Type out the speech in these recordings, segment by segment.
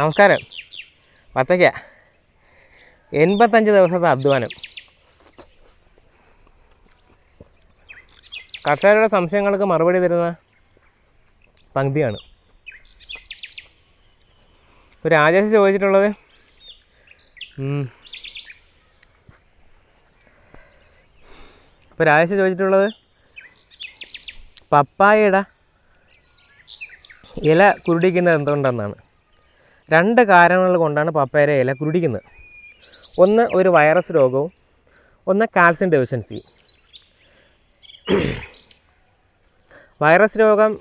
നമസ്കാരം. വത്തയ്ക്ക എൺപത്തഞ്ച് ദിവസത്തെ അധ്വാനം. കർഷകരുടെ സംശയങ്ങൾക്ക് മറുപടി തരുന്ന പങ്ക്തിയാണ്. ഒരു രാജേഷ് ചോദിച്ചിട്ടുള്ളത്. ഇപ്പോൾ രാജേഷ് ചോദിച്ചിട്ടുള്ളത് പപ്പായയുടെ ഇല കുരുടിക്കുന്നത് എന്തുകൊണ്ടെന്നാണ്? രണ്ട് കാരണങ്ങൾ കൊണ്ടാണ് പപ്പായയുടെ ഇല കുരുടിക്കുന്നത്. ഒന്ന് ഒരു വൈറസ് രോഗവും. ഒന്ന് കാൽസ്യം ഡെഫിഷ്യൻസി വൈറസ് രോഗം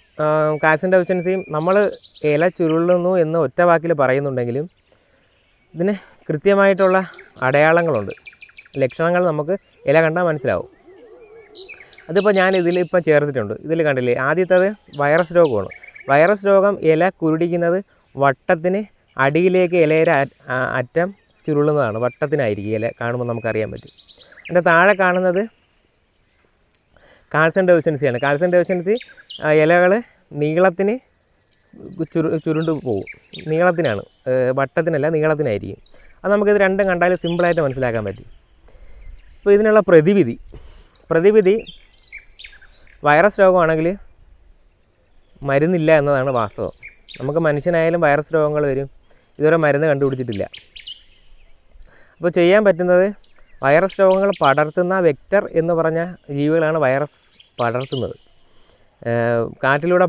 കാൽസ്യം ഡെഫിഷ്യൻസിയും നമ്മൾ ഇല ചുരുളുന്നു എന്ന് ഒറ്റ വാക്കിൽ പറയുന്നുണ്ടെങ്കിലും ഇതിന് കൃത്യമായിട്ടുള്ള അടയാളങ്ങളുണ്ട്. ലക്ഷണങ്ങൾ നമുക്ക് ഇല കണ്ടാൽ മനസ്സിലാവും. അതിപ്പോൾ ഞാൻ ഇതിൽ ഇപ്പം ചേർത്തിട്ടുണ്ട്. ഇതിൽ കണ്ടില്ലേ? ആദ്യത്തത് വൈറസ് രോഗമാണ്. വൈറസ് രോഗം ഇല കുരുടിക്കുന്നത് വട്ടത്തിന് അടിയിലേക്ക് ഇലയുടെ അറ്റം ചുരുളുന്നതാണ്. വട്ടത്തിനായിരിക്കും ഇല കാണുമ്പോൾ നമുക്കറിയാൻ പറ്റും. അതിന്റെ താഴെ കാണുന്നത് കാൽസ്യം ഡെഫിഷ്യൻസിയാണ് കാൽസ്യം ഡെഫിഷ്യൻസി ഇലകൾ നീളത്തിന് ചുരു ചുരുണ്ട് പോകും നീളത്തിനാണ്. വട്ടത്തിനല്ല നീളത്തിനായിരിക്കും. അത് നമുക്കിത് രണ്ടും കണ്ടാൽ സിമ്പിളായിട്ട് മനസ്സിലാക്കാൻ പറ്റും. അപ്പോൾ ഇതിനുള്ള പ്രതിവിധി. പ്രതിവിധി വൈറസ് രോഗമാണെങ്കിൽ മരുന്നില്ല എന്നതാണ് വാസ്തവം. നമുക്ക് മനുഷ്യനായാലും വൈറസ് രോഗങ്ങൾ വരും. ഇതുവരെ മരുന്ന് കണ്ടുപിടിച്ചിട്ടില്ല. അപ്പോൾ ചെയ്യാൻ പറ്റുന്നത് വൈറസ് രോഗങ്ങൾ പടർത്തുന്ന വെക്റ്റർ എന്ന് പറഞ്ഞ ജീവികളാണ് വൈറസ് പടർത്തുന്നത്. കാറ്റിലൂടെ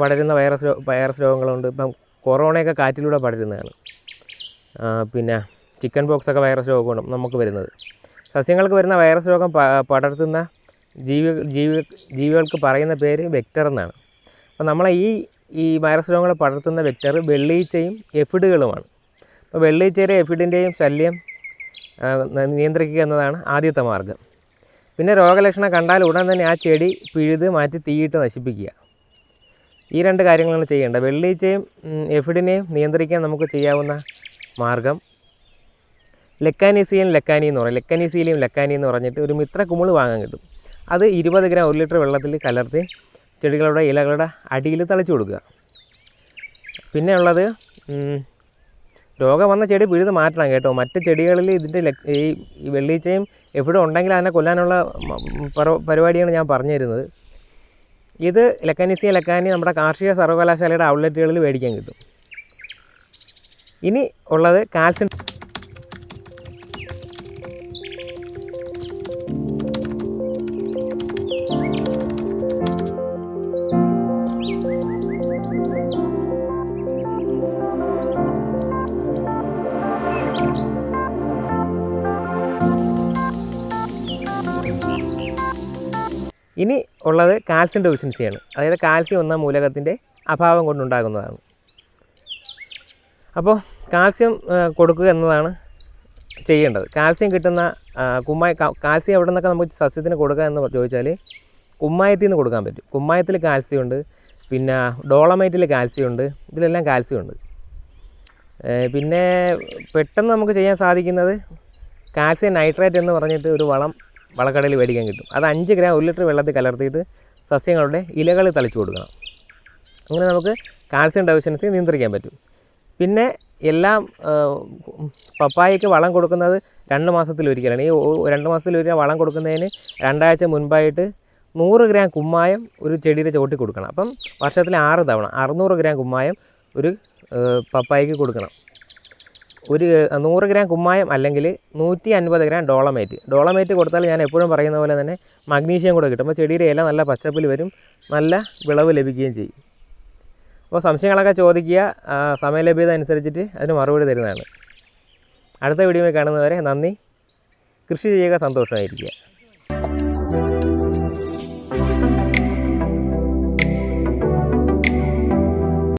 പടരുന്ന വൈറസ് വൈറസ് രോഗങ്ങളുണ്ട്. ഇപ്പം കൊറോണയൊക്കെ കാറ്റിലൂടെ പടരുന്നതാണ്. പിന്നെ ചിക്കൻ ബോക്സ് ഒക്കെ വൈറസ് രോഗമാണ് നമുക്ക് വരുന്നത്. സസ്യങ്ങൾക്ക് വരുന്ന വൈറസ് രോഗം പടർത്തുന്ന ജീവി ജീവി ജീവികൾക്ക് പറയുന്ന പേര് വെക്റ്റർ എന്നാണ്. അപ്പോൾ നമ്മളെ ഈ ഈ വൈറസ് രോഗങ്ങളെ പടർത്തുന്ന വെക്റ്റർ വെള്ളീച്ചയും എഫിഡുകളുമാണ്. അപ്പോൾ വെള്ളീച്ചയുടെ എഫിഡിന്റെയും ശല്യം നിയന്ത്രിക്കുക എന്നതാണ് ആദ്യത്തെ മാർഗം. പിന്നെ രോഗലക്ഷണം കണ്ടാൽ ഉടൻ തന്നെ ആ ചെടി പിഴുത് മാറ്റി തീയിട്ട് നശിപ്പിക്കുക. ഈ രണ്ട് കാര്യങ്ങളാണ് ചെയ്യേണ്ടത്. വെള്ളീച്ചയും എഫിഡിനെയും നിയന്ത്രിക്കാൻ നമുക്ക് ചെയ്യാവുന്ന മാർഗം ലെക്കാനീസിയൻ ലെക്കാനി എന്ന് പറയും. ലെക്കാനീസിയിലും ലെക്കാനി എന്ന് പറഞ്ഞിട്ട് ഒരു മിത്ര കുമിൾ വാങ്ങാൻ കിട്ടും. അത് ഇരുപത് ഗ്രാം ഒരു ലിറ്റർ വെള്ളത്തിൽ കലർത്തി ചെടികളുടെ ഇലകളുടെ അടിയിൽ തളിച്ചു കൊടുക്കുക. പിന്നെ ഉള്ളത് രോഗം വന്ന ചെടി പിഴുത് മാറ്റണം കേട്ടോ. മറ്റ് ചെടികളിൽ ഇതിന്റെ ഈ വെള്ളീച്ചയും എവിടെ ഉണ്ടെങ്കിൽ അതിനെ കൊല്ലാനുള്ള പരിപാടിയാണ് ഞാൻ പറഞ്ഞു തരുന്നത് ഇത് ലക്കാനിസിയ ലക്കാനി നമ്മുടെ കാർഷിക സർവകലാശാലയുടെ ഔട്ട്ലെറ്റുകളിൽ മേടിക്കാൻ കിട്ടും. ഇനി ഉള്ളത് കാൽസ്യം ഇനി ഉള്ളത് കാൽസ്യം ഡെഫിഷ്യൻസിയാണ്. അതായത് കാൽസ്യം എന്ന മൂലകത്തിന്റെ അഭാവം കൊണ്ടുണ്ടാകുന്നതാണ്. അപ്പോൾ കാൽസ്യം കൊടുക്കുക എന്നതാണ് ചെയ്യേണ്ടത്. കാൽസ്യം കിട്ടുന്ന കുമ്മായ കാൽസ്യം എവിടെ നിന്നൊക്കെ നമുക്ക് സസ്യത്തിന് കൊടുക്കുക എന്ന് ചോദിച്ചാൽ കുമ്മായത്തിൽ നിന്ന് കൊടുക്കാൻ പറ്റും. കുമ്മായത്തിൽ കാൽസ്യം ഉണ്ട് പിന്നെ ഡോളമൈറ്റിൽ കാൽസ്യം ഉണ്ട് ഇതിലെല്ലാം കാൽസ്യം ഉണ്ട് പിന്നെ പെട്ടെന്ന് നമുക്ക് ചെയ്യാൻ സാധിക്കുന്നത് കാൽസ്യം നൈട്രേറ്റ് എന്ന് പറഞ്ഞിട്ട് ഒരു വളം വളക്കടയിൽ മേടിക്കാൻ കിട്ടും. അത് അഞ്ച് ഗ്രാം ഒരു ലിറ്റർ വെള്ളത്തിൽ കലർത്തിയിട്ട് സസ്യങ്ങളുടെ ഇലകളിൽ തളിച്ചു കൊടുക്കണം. അങ്ങനെ നമുക്ക് കാൽസ്യം ഡെഫിഷ്യൻസി നിയന്ത്രിക്കാൻ പറ്റും. പിന്നെ എല്ലാം പപ്പായയ്ക്ക് വളം കൊടുക്കുന്നത് രണ്ട് മാസത്തിലൊരിക്കലാണ് ഈ രണ്ട് മാസത്തിലൊരിക്കൽ വളം കൊടുക്കുന്നതിന് രണ്ടാഴ്ച മുൻപായിട്ട് നൂറ് ഗ്രാം കുമ്മായം ഒരു ചെടിയിൽ ചോട്ടി കൊടുക്കണം. അപ്പം വർഷത്തിൽ ആറ് തവണ അറുന്നൂറ് ഗ്രാം കുമ്മായം ഒരു പപ്പായയ്ക്ക് കൊടുക്കണം. ഒരു നൂറ് ഗ്രാം കുമ്മായം അല്ലെങ്കിൽ നൂറ്റി അൻപത് ഗ്രാം ഡോളമേറ്റ്. ഡോളമേറ്റ് കൊടുത്താൽ ഞാൻ എപ്പോഴും പറയുന്ന പോലെ തന്നെ മഗ്നീഷ്യം കൂടെ കിട്ടും. അപ്പോൾ ചെടിയുടെ ഇല നല്ല പച്ചപ്പിൽ വരും നല്ല വിളവ് ലഭിക്കുകയും ചെയ്യും. അപ്പോൾ സംശയങ്ങളൊക്കെ ചോദിക്കുക സമയലഭ്യത അനുസരിച്ചിട്ട് അതിന് മറുപടി തരുന്നതാണ്. അടുത്ത വീഡിയോയിൽ കാണുന്നവരെ നന്ദി. കൃഷി ചെയ്യുക സന്തോഷമായിരിക്കുക.